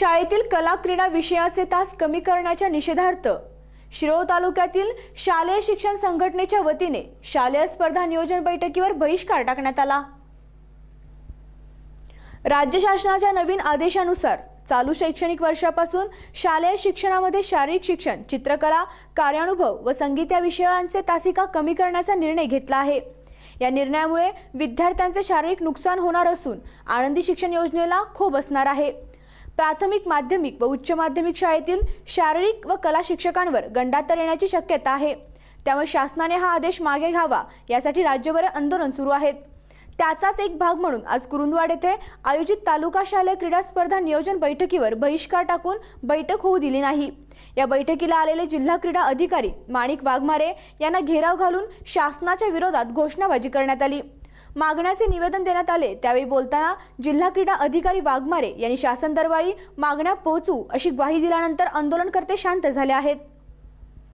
शाळेतील कला क्रीडा विषयाचे तास कमी करण्याच्या निषेधार्थ शिरोळ तालुक्यातील शालेय शिक्षण संघटनेच्या वतीने शालेय स्पर्धा नियोजन बैठकीवर बहिष्कार टाकण्यात आला. राज्य शासनाच्या नवीन आदेशानुसार चालू शैक्षणिक वर्षापासून शालेय शिक्षणामध्ये शारीरिक शिक्षण चित्रकला कार्यानुभव व संगीत या विषयांचे तासिका कमी करण्याचा निर्णय घेतला आहे. या निर्णयामुळे विद्यार्थ्यांचे शारीरिक नुकसान होणार असून आनंदी शिक्षण योजनेला खो बसणार आहे. प्राथमिक माध्यमिक व उच्च माध्यमिक शाळेतील शारीरिक व कला शिक्षकांवर गंडातर येण्याची शक्यता आहे. त्यामुळे शासनाने हा आदेश मागे घ्यावा यासाठी राज्यभर आंदोलन सुरू आहेत. त्याचाच एक भाग म्हणून आज कुरुंदवाड येथे आयोजित तालुका शालेय क्रीडा स्पर्धा नियोजन बैठकीवर बहिष्कार टाकून बैठक होऊ दिली नाही. या बैठकीला आलेले जिल्हा क्रीडा अधिकारी माणिक वाघमारे यांना घेराव घालून शासनाच्या विरोधात घोषणाबाजी करण्यात आली. मागण्याचे निवेदन देण्यात आले. त्यावेळी बोलताना जिल्हा क्रीडा अधिकारी वाघमारे यांनी शासन दरबारी मागण्या पोहोचू अशी ग्वाही दिल्यानंतर आंदोलनकर्ते शांत झाले आहेत.